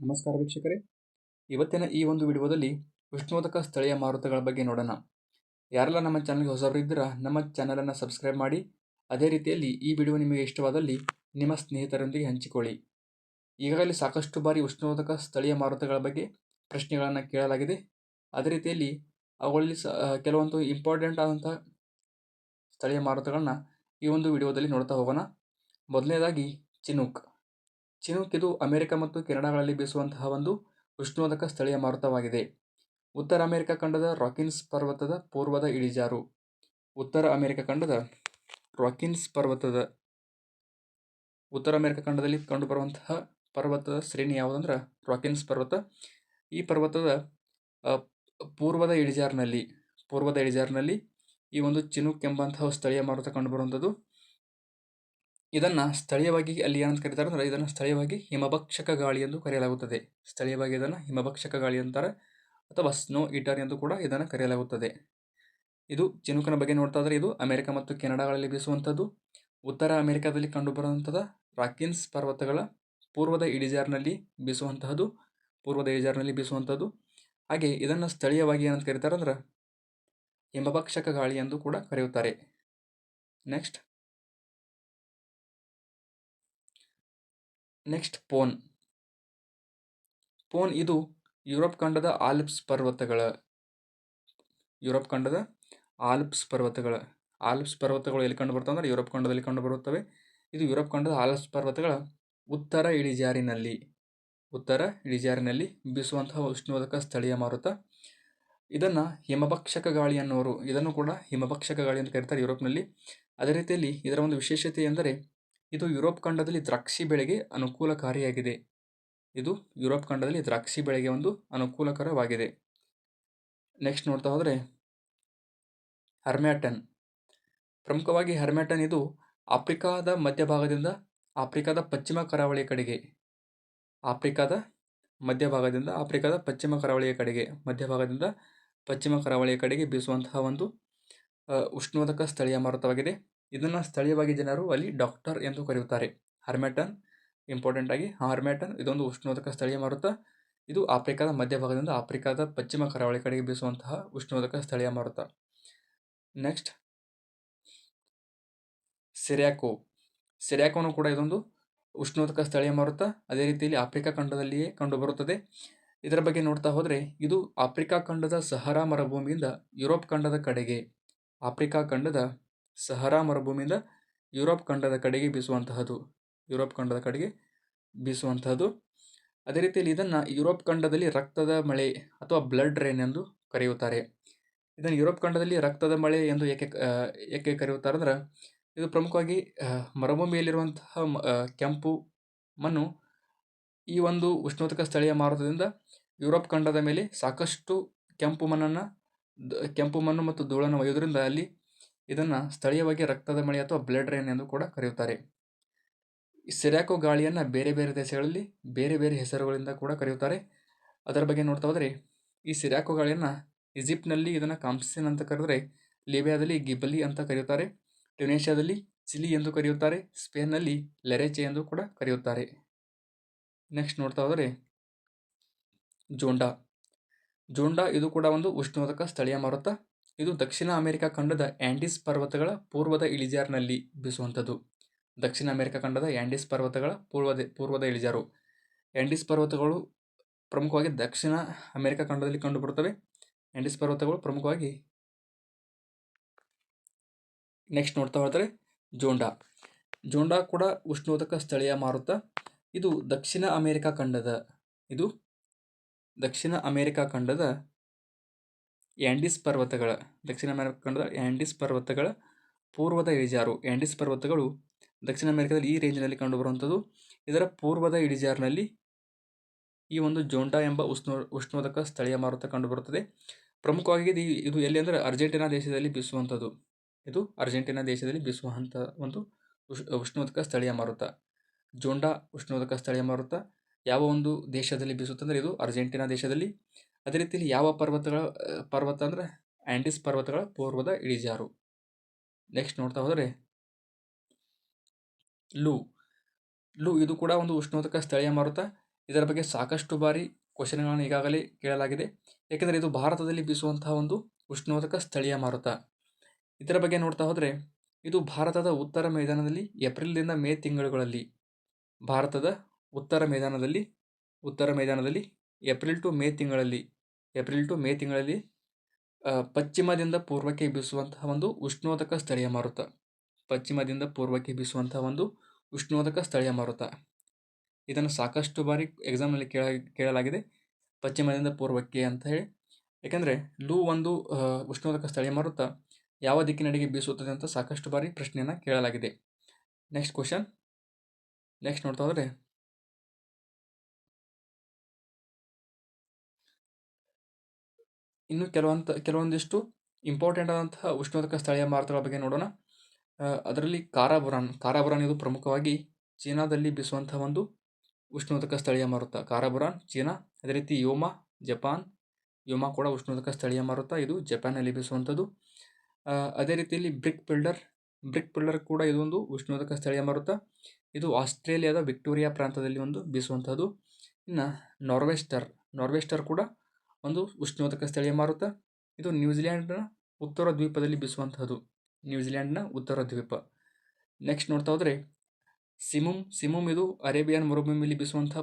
ನಮಸ್ಕಾರ ವೀಕ್ಷಕರೇ. ಇವತ್ತಿನ ಈ ಒಂದು ವಿಡಿಯೋದಲ್ಲಿ ಉಷ್ಣೋದಕ ಸ್ಥಳೀಯ ಮಾರುತಗಳ ಬಗ್ಗೆ ನೋಡೋಣ. ಯಾರೆಲ್ಲ ನಮ್ಮ ಚಾನಲ್ಗೆ ಹೊಸಬರಿದ್ದೀರಾ ನಮ್ಮ ಚಾನಲನ್ನು ಸಬ್ಸ್ಕ್ರೈಬ್ ಮಾಡಿ, ಅದೇ ರೀತಿಯಲ್ಲಿ ಈ ವಿಡಿಯೋ ನಿಮಗೆ ಇಷ್ಟವಾದಲ್ಲಿ ನಿಮ್ಮ ಸ್ನೇಹಿತರೊಂದಿಗೆ ಹಂಚಿಕೊಳ್ಳಿ. ಈಗಾಗಲೇ ಸಾಕಷ್ಟು ಬಾರಿ ಉಷ್ಣೋದಕ ಸ್ಥಳೀಯ ಮಾರುತಗಳ ಬಗ್ಗೆ ಪ್ರಶ್ನೆಗಳನ್ನು ಕೇಳಲಾಗಿದೆ. ಅದೇ ರೀತಿಯಲ್ಲಿ ಅವುಗಳಲ್ಲಿ ಸ ಕೆಲವೊಂದು ಇಂಪಾರ್ಟೆಂಟ್ ಆದಂಥ ಸ್ಥಳೀಯ ಮಾರುತಗಳನ್ನ ಈ ಒಂದು ವಿಡಿಯೋದಲ್ಲಿ ನೋಡ್ತಾ ಹೋಗೋಣ. ಮೊದಲನೇದಾಗಿ ಚಿನೂಕ್. ಚಿನೂಕ್ ಇದು ಅಮೆರಿಕ ಮತ್ತು ಕೆನಡಾಗಳಲ್ಲಿ ಬೀಸುವಂತಹ ಒಂದು ಉಷ್ಣೋದಕ ಸ್ಥಳೀಯ ಮಾರುತವಾಗಿದೆ. ಉತ್ತರ ಅಮೆರಿಕ ಖಂಡದ ರಾಕಿನ್ಸ್ ಪರ್ವತದ ಪೂರ್ವದ ಇಳಿಜಾರು. ಉತ್ತರ ಅಮೆರಿಕ ಖಂಡದ ರಾಕಿನ್ಸ್ ಪರ್ವತದ ಉತ್ತರ ಅಮೆರಿಕ ಖಂಡದಲ್ಲಿ ಕಂಡುಬರುವಂತಹ ಪರ್ವತದ ಶ್ರೇಣಿ ಯಾವುದಂದ್ರೆ ರಾಕಿನ್ಸ್ ಪರ್ವತ. ಈ ಪರ್ವತದ ಪೂರ್ವದ ಇಳಿಜಾರಿನಲ್ಲಿ ಪೂರ್ವದ ಇಳಿಜಾರಿನಲ್ಲಿ ಈ ಒಂದು ಚಿನುಕ್ ಎಂಬಂತಹ ಸ್ಥಳೀಯ ಮಾರುತ ಕಂಡುಬರುವಂಥದ್ದು. ಇದನ್ನ ಸ್ಥಳೀಯವಾಗಿ ಅಲ್ಲಿ ಏನಂತ ಕರೀತಾರೆ ಅಂದರೆ ಇದನ್ನು ಸ್ಥಳೀಯವಾಗಿ ಹಿಮಭಕ್ಷಕ ಗಾಳಿ ಎಂದು ಕರೆಯಲಾಗುತ್ತದೆ. ಸ್ಥಳೀಯವಾಗಿ ಇದನ್ನು ಹಿಮಭಕ್ಷಕ ಗಾಳಿ ಅಂತಾರೆ ಅಥವಾ ಸ್ನೋ ಈಟರ್ ಎಂದು ಕೂಡ ಇದನ್ನು ಕರೆಯಲಾಗುತ್ತದೆ. ಇದು ಚಿನುಕನ ಬಗ್ಗೆ ನೋಡ್ತಾ ಇದ್ದರೆ ಇದು ಅಮೆರಿಕ ಮತ್ತು ಕೆನಡಾಗಳಲ್ಲಿ ಬೀಸುವಂಥದ್ದು. ಉತ್ತರ ಅಮೆರಿಕಾದಲ್ಲಿ ಕಂಡುಬರುವಂಥದ್ದು ರಾಕಿನ್ಸ್ ಪರ್ವತಗಳ ಪೂರ್ವದ ಇಡಿಜಾರ್ನಲ್ಲಿ ಬೀಸುವಂತಹದ್ದು, ಪೂರ್ವದ ಇಳಿಜಾರಿನಲ್ಲಿ ಬೀಸುವಂಥದ್ದು ಹಾಗೆ ಇದನ್ನು ಸ್ಥಳೀಯವಾಗಿ ಏನಂತ ಕರೀತಾರೆ ಅಂದ್ರೆ ಹಿಮಭಕ್ಷಕ ಗಾಳಿ ಎಂದು ಕೂಡ ಕರೆಯುತ್ತಾರೆ. Next next foehn. ಪೋನ್ ಇದು ಯುರೋಪ್ ಖಂಡದ ಆಲ್ಪ್ಸ್ ಪರ್ವತಗಳ, ಯುರೋಪ್ ಖಂಡದ ಆಲ್ಪ್ಸ್ ಪರ್ವತಗಳ, ಆಲ್ಪ್ಸ್ ಪರ್ವತಗಳು ಎಲ್ಲಿ ಕಂಡು ಬರ್ತವೆ ಅಂದರೆ ಯುರೋಪ್ ಖಂಡದಲ್ಲಿ ಕಂಡು ಬರುತ್ತವೆ. ಇದು ಯುರೋಪ್ ಖಂಡದ ಆಲ್ಪ್ಸ್ ಪರ್ವತಗಳ ಉತ್ತರ ಇಳಿಜಾರಿನಲ್ಲಿ ಉತ್ತರ ಇಳಿಜಾರಿನಲ್ಲಿ ಬೀಸುವಂತಹ ಉಷ್ಣೋದಕ ಸ್ಥಳೀಯ ಮಾರುತ. ಇದನ್ನು ಹಿಮಭಕ್ಷಕ ಗಾಳಿ ಅನ್ನೋರು ಇದನ್ನು ಕೂಡ ಹಿಮಭಕ್ಷಕ ಗಾಳಿ ಅಂತ ಕರೀತಾರೆ ಯುರೋಪ್ನಲ್ಲಿ. ಅದೇ ರೀತಿಯಲ್ಲಿ ಇದರ ಒಂದು ವಿಶೇಷತೆ ಎಂದರೆ ಇದು ಯುರೋಪ್ ಖಂಡದಲ್ಲಿ ದ್ರಾಕ್ಷಿ ಬೆಳೆಗೆ ಅನುಕೂಲಕಾರಿಯಾಗಿದೆ. ಇದು ಯುರೋಪ್ ಖಂಡದಲ್ಲಿ ದ್ರಾಕ್ಷಿ ಬೆಳೆಗೆ ಒಂದು ಅನುಕೂಲಕರವಾಗಿದೆ. ನೆಕ್ಸ್ಟ್ ನೋಡ್ತಾ ಹೋದರೆ ಹರ್ಮ್ಯಾಟನ್. ಪ್ರಮುಖವಾಗಿ ಹರ್ಮ್ಯಾಟನ್ ಇದು ಆಫ್ರಿಕಾದ ಮಧ್ಯಭಾಗದಿಂದ ಆಫ್ರಿಕಾದ ಪಶ್ಚಿಮ ಕರಾವಳಿಯ ಕಡೆಗೆ. ಆಫ್ರಿಕಾದ ಮಧ್ಯಭಾಗದಿಂದ ಆಫ್ರಿಕಾದ ಪಶ್ಚಿಮ ಕರಾವಳಿಯ ಕಡೆಗೆ, ಮಧ್ಯಭಾಗದಿಂದ ಪಶ್ಚಿಮ ಕರಾವಳಿಯ ಕಡೆಗೆ ಬೀಸುವಂತಹ ಒಂದು ಉಷ್ಣೋದಕ ಸ್ಥಳೀಯ ಮಾರುತವಾಗಿದೆ. ಇದನ್ನು ಸ್ಥಳೀಯವಾಗಿ ಜನರು ಅಲ್ಲಿ ಡಾಕ್ಟರ್ ಎಂದು ಕರೆಯುತ್ತಾರೆ. ಹರ್ಮೆಟನ್ ಇಂಪಾರ್ಟೆಂಟ್ ಆಗಿ ಹರ್ಮೆಟನ್ ಇದೊಂದು ಉಷ್ಣೋದಕ ಸ್ಥಳೀಯ ಮಾರುತ. ಇದು ಆಫ್ರಿಕಾದ ಮಧ್ಯಭಾಗದಿಂದ ಆಫ್ರಿಕಾದ ಪಶ್ಚಿಮ ಕರಾವಳಿ ಕಡೆಗೆ ಬೀಸುವಂತಹ ಉಷ್ಣೋದಕ ಸ್ಥಳೀಯ ಮಾರುತ. ನೆಕ್ಸ್ಟ್, ಸಿರ್ಯಾಕೋ. ಸಿರ್ಯಾಕೋನು ಕೂಡ ಇದೊಂದು ಉಷ್ಣೋದಕ ಸ್ಥಳೀಯ ಮಾರುತ. ಅದೇ ರೀತಿಯಲ್ಲಿ ಆಫ್ರಿಕಾ ಖಂಡದಲ್ಲಿಯೇ ಕಂಡುಬರುತ್ತದೆ. ಇದರ ಬಗ್ಗೆ ನೋಡ್ತಾ ಹೋದರೆ, ಇದು ಆಫ್ರಿಕಾ ಖಂಡದ ಸಹರಾ ಮರುಭೂಮಿಯಿಂದ ಯುರೋಪ್ ಖಂಡದ ಕಡೆಗೆ, ಆಫ್ರಿಕಾ ಖಂಡದ ಸಹರಾ ಮರುಭೂಮಿಯಿಂದ ಯುರೋಪ್ ಖಂಡದ ಕಡೆಗೆ ಬೀಸುವಂತಹದ್ದು, ಯುರೋಪ್ ಖಂಡದ ಕಡೆಗೆ ಬೀಸುವಂತಹದ್ದು. ಅದೇ ರೀತಿಯಲ್ಲಿ ಇದನ್ನು ಯುರೋಪ್ ಖಂಡದಲ್ಲಿ ರಕ್ತದ ಮಳೆ ಅಥವಾ ಬ್ಲಡ್ ರೈನ್ ಎಂದು ಕರೆಯುತ್ತಾರೆ. ಇದನ್ನು ಯುರೋಪ್ ಖಂಡದಲ್ಲಿ ರಕ್ತದ ಮಳೆ ಎಂದು ಏಕೆ ಏಕೆ ಕರೆಯುತ್ತಾರೆ ಅಂದ್ರೆ, ಇದು ಪ್ರಮುಖವಾಗಿ ಮರುಭೂಮಿಯಲ್ಲಿರುವಂತಹ ಕೆಂಪು ಮಣ್ಣು ಈ ಒಂದು ಉಷ್ಣೋತಕ ಸ್ಥಳೀಯ ಮಾರುತದಿಂದ ಯುರೋಪ್ ಖಂಡದ ಮೇಲೆ ಸಾಕಷ್ಟು ಕೆಂಪು ಮಣ್ಣನ್ನು ಕೆಂಪು ಮಣ್ಣು ಮತ್ತು ಧೂಳನ್ನು ಒಯ್ಯೋದ್ರಿಂದ ಅಲ್ಲಿ ಇದನ್ನು ಸ್ಥಳೀಯವಾಗಿ ರಕ್ತದ ಮಳೆ ಅಥವಾ ಬ್ಲಡ್ ರೈನ್ ಎಂದು ಕೂಡ ಕರೆಯುತ್ತಾರೆ. ಈ ಸಿರ್ಯಾಕೋ ಗಾಳಿಯನ್ನು ಬೇರೆ ಬೇರೆ ದೇಶಗಳಲ್ಲಿ ಬೇರೆ ಬೇರೆ ಹೆಸರುಗಳಿಂದ ಕೂಡ ಕರೆಯುತ್ತಾರೆ. ಅದರ ಬಗ್ಗೆ ನೋಡ್ತಾ ಹೋದರೆ, ಈ ಸಿರಾಕೋ ಗಾಳಿಯನ್ನು ಈಜಿಪ್ಟ್ನಲ್ಲಿ ಇದನ್ನು ಕಾಂಪ್ಸಿನ್ ಅಂತ ಕರೆದರೆ, ಲಿಬಿಯಾದಲ್ಲಿ ಗಿಬಲಿ ಅಂತ ಕರೆಯುತ್ತಾರೆ. ಟ್ಯುನೇಷಿಯಾದಲ್ಲಿ ಚಿಲಿ ಎಂದು ಕರೆಯುತ್ತಾರೆ. ಸ್ಪೇನ್ನಲ್ಲಿ ಲೆರೆಚೆ ಎಂದು ಕೂಡ ಕರೆಯುತ್ತಾರೆ. ನೆಕ್ಸ್ಟ್ ನೋಡ್ತಾ ಹೋದರೆ, ಜೋಂಡಾ. ಜೋಂಡಾ ಇದು ಕೂಡ ಒಂದು ಉಷ್ಣೋದಕ ಸ್ಥಳೀಯ ಮಾರುತ. ಇದು ದಕ್ಷಿಣ ಅಮೆರಿಕ ಖಂಡದ ಆ್ಯಂಡೀಸ್ ಪರ್ವತಗಳ ಪೂರ್ವದ ಇಳಿಜಾರಿನಲ್ಲಿ ಬೀಸುವಂಥದ್ದು. ದಕ್ಷಿಣ ಅಮೆರಿಕ ಖಂಡದ ಆ್ಯಂಡೀಸ್ ಪರ್ವತಗಳ ಪೂರ್ವದ ಪೂರ್ವದ ಇಳಿಜಾರು. ಆ್ಯಂಡೀಸ್ ಪರ್ವತಗಳು ಪ್ರಮುಖವಾಗಿ ದಕ್ಷಿಣ ಅಮೆರಿಕ ಖಂಡದಲ್ಲಿ ಕಂಡುಬರುತ್ತವೆ. ಆ್ಯಂಡೀಸ್ ಪರ್ವತಗಳು ಪ್ರಮುಖವಾಗಿ ನೆಕ್ಸ್ಟ್ ನೋಡ್ತಾ ಹೋದರೆ ಜೋಂಡಾ. ಜೋಂಡಾ ಕೂಡ ಉಷ್ಣೋದಕ ಸ್ಥಳೀಯ ಮಾರುತ. ಇದು ದಕ್ಷಿಣ ಅಮೆರಿಕ ಖಂಡದ, ಇದು ದಕ್ಷಿಣ ಅಮೆರಿಕ ಖಂಡದ ಆ್ಯಂಡೀಸ್ ಪರ್ವತಗಳ, ದಕ್ಷಿಣ ಅಮೆರಿಕ ಖಂಡದ ಆ್ಯಂಡೀಸ್ ಪರ್ವತಗಳ ಪೂರ್ವದ ಇಳಿಜಾರು. ಆ್ಯಂಡೀಸ್ ಪರ್ವತಗಳು ದಕ್ಷಿಣ ಅಮೆರಿಕದಲ್ಲಿ ಈ ರೇಂಜ್ನಲ್ಲಿ ಕಂಡುಬರುವಂಥದ್ದು. ಇದರ ಪೂರ್ವದ ಇಳಿಜಾರಿನಲ್ಲಿ ಈ ಒಂದು ಜೋಂಡಾ ಎಂಬ ಉಷ್ಣ, ಉಷ್ಣೋದಕ ಸ್ಥಳೀಯ ಮಾರುತ ಕಂಡುಬರುತ್ತದೆ. ಪ್ರಮುಖವಾಗಿ ಇದು ಇದು ಎಲ್ಲಿ ಅಂದರೆ ಅರ್ಜೆಂಟೀನಾ ದೇಶದಲ್ಲಿ ಬೀಸುವಂಥದ್ದು. ಇದು ಅರ್ಜೆಂಟೀನಾ ದೇಶದಲ್ಲಿ ಬೀಸುವಂಥ ಒಂದು ಉಷ್, ಉಷ್ಣೋದಕ ಸ್ಥಳೀಯ ಮಾರುತ. ಜೋಂಡಾ ಉಷ್ಣೋದಕ ಸ್ಥಳೀಯ ಮಾರುತ ಯಾವ ಒಂದು ದೇಶದಲ್ಲಿ ಬೀಸುತ್ತಂದರೆ ಇದು ಅರ್ಜೆಂಟೀನಾ ದೇಶದಲ್ಲಿ ಅದೇ ರೀತಿಯಲ್ಲಿ ಯಾವ ಪರ್ವತಗಳು ಪರ್ವತ ಅಂದರೆ ಆ್ಯಂಡೀಸ್ ಪರ್ವತಗಳ ಪೂರ್ವದ ಇಳಿಜಾರು. ನೆಕ್ಸ್ಟ್ ನೋಡ್ತಾ ಹೋದರೆ ಲೂ. ಲೂ ಇದು ಕೂಡ ಒಂದು ಉಷ್ಣೋದಕ ಸ್ಥಳೀಯ ಮಾರುತ. ಇದರ ಬಗ್ಗೆ ಸಾಕಷ್ಟು ಬಾರಿ ಕ್ವಶನ್ಗಳನ್ನು ಈಗಾಗಲೇ ಕೇಳಲಾಗಿದೆ. ಏಕೆಂದರೆ ಇದು ಭಾರತದಲ್ಲಿ ಬೀಸುವಂತಹ ಒಂದು ಉಷ್ಣೋದಕ ಸ್ಥಳೀಯ ಮಾರುತ. ಇದರ ಬಗ್ಗೆ ನೋಡ್ತಾ ಹೋದರೆ ಇದು ಭಾರತದ ಉತ್ತರ ಮೈದಾನದಲ್ಲಿ ಏಪ್ರಿಲ್ದಿಂದ ಮೇ ತಿಂಗಳುಗಳಲ್ಲಿ, ಭಾರತದ ಉತ್ತರ ಮೈದಾನದಲ್ಲಿ ಉತ್ತರ ಮೈದಾನದಲ್ಲಿ ಏಪ್ರಿಲ್ ಟು ಮೇ ತಿಂಗಳಲ್ಲಿ, ಏಪ್ರಿಲ್ ಟು ಮೇ ತಿಂಗಳಲ್ಲಿ ಪಶ್ಚಿಮದಿಂದ ಪೂರ್ವಕ್ಕೆ ಬೀಸುವಂತಹ ಒಂದು ಉಷ್ಣೋದಕ ಸ್ಥಳೀಯ ಮಾರುತ. ಪಶ್ಚಿಮದಿಂದ ಪೂರ್ವಕ್ಕೆ ಬೀಸುವಂತಹ ಒಂದು ಉಷ್ಣೋದಕ ಸ್ಥಳೀಯ ಮಾರುತ. ಇದನ್ನು ಸಾಕಷ್ಟು ಬಾರಿ ಎಕ್ಸಾಮ್ನಲ್ಲಿ ಕೇಳ, ಕೇಳಲಾಗಿದೆ. ಪಶ್ಚಿಮದಿಂದ ಪೂರ್ವಕ್ಕೆ ಅಂತ ಹೇಳಿ. ಯಾಕೆಂದರೆ ಲೂ ಒಂದು ಉಷ್ಣೋದಕ ಸ್ಥಳೀಯ ಮಾರುತ ಯಾವ ದಿಕ್ಕಿನಡೆಗೆ ಬೀಸುತ್ತದೆ ಅಂತ ಸಾಕಷ್ಟು ಬಾರಿ ಪ್ರಶ್ನೆಯನ್ನು ಕೇಳಲಾಗಿದೆ. ನೆಕ್ಸ್ಟ್ ಕ್ವಶನ್ ನೆಕ್ಸ್ಟ್ ನೋಡ್ತಾ ಹೋದರೆ ಇನ್ನು ಕೆಲವಂತ, ಕೆಲವೊಂದಿಷ್ಟು ಇಂಪಾರ್ಟೆಂಟ್ ಆದಂತಹ ಉಷ್ಣೋದಕ ಸ್ಥಳೀಯ ಮಾರುತಗಳ ಬಗ್ಗೆ ನೋಡೋಣ. ಅದರಲ್ಲಿ ಕಾರಾಬುರಾನ್ ಕಾರಾಬುರಾನ್ ಇದು ಪ್ರಮುಖವಾಗಿ ಚೀನಾದಲ್ಲಿ ಬೀಸುವಂತಹ ಒಂದು ಉಷ್ಣೋದಕ ಸ್ಥಳೀಯ ಮಾರುತ. ಕಾರಾಬುರಾನ್, ಚೀನಾ, ಅದೇ ರೀತಿ ಯೋಮಾ, ಜಪಾನ್, ಯೋಮಾ ಕೂಡ ಉಷ್ಣೋದಕ ಸ್ಥಳೀಯ ಮಾರುತ. ಇದು ಜಪಾನಲ್ಲಿ ಬೀಸುವಂಥದ್ದು. ಅದೇ ರೀತಿಯಲ್ಲಿ ಬ್ರಿಕ್ ಬಿಲ್ಡರ್ ಬ್ರಿಕ್ ಬಿಲ್ಡರ್ ಕೂಡ ಇದೊಂದು ಉಷ್ಣೋದಕ ಸ್ಥಳೀಯ ಮಾರುತ. ಇದು ಆಸ್ಟ್ರೇಲಿಯಾದ ವಿಕ್ಟೋರಿಯಾ ಪ್ರಾಂತದಲ್ಲಿ ಒಂದು ಬೀಸುವಂಥದ್ದು. ಇನ್ನು ನಾರ್ವೆಸ್ಟರ್ ನಾರ್ವೆಸ್ಟರ್ ಕೂಡ ಒಂದು ಉಷ್ಣೋದಕ ಸ್ಥಳೀಯ ಮಾರುತ. ಇದು ನ್ಯೂಜಿಲ್ಯಾಂಡ್ನ ಉತ್ತರ ದ್ವೀಪದಲ್ಲಿ ಬೀಸುವಂತಹದ್ದು ನ್ಯೂಜಿಲ್ಯಾಂಡ್ನ ಉತ್ತರ ದ್ವೀಪ. ನೆಕ್ಸ್ಟ್ ನೋಡ್ತಾ ಹೋದರೆ, ಸಿಮುಮ್ ಸಿಮುಮ್ ಇದು ಅರೇಬಿಯನ್ ಮರುಭೂಮಿಯಲ್ಲಿ ಬೀಸುವಂತಹ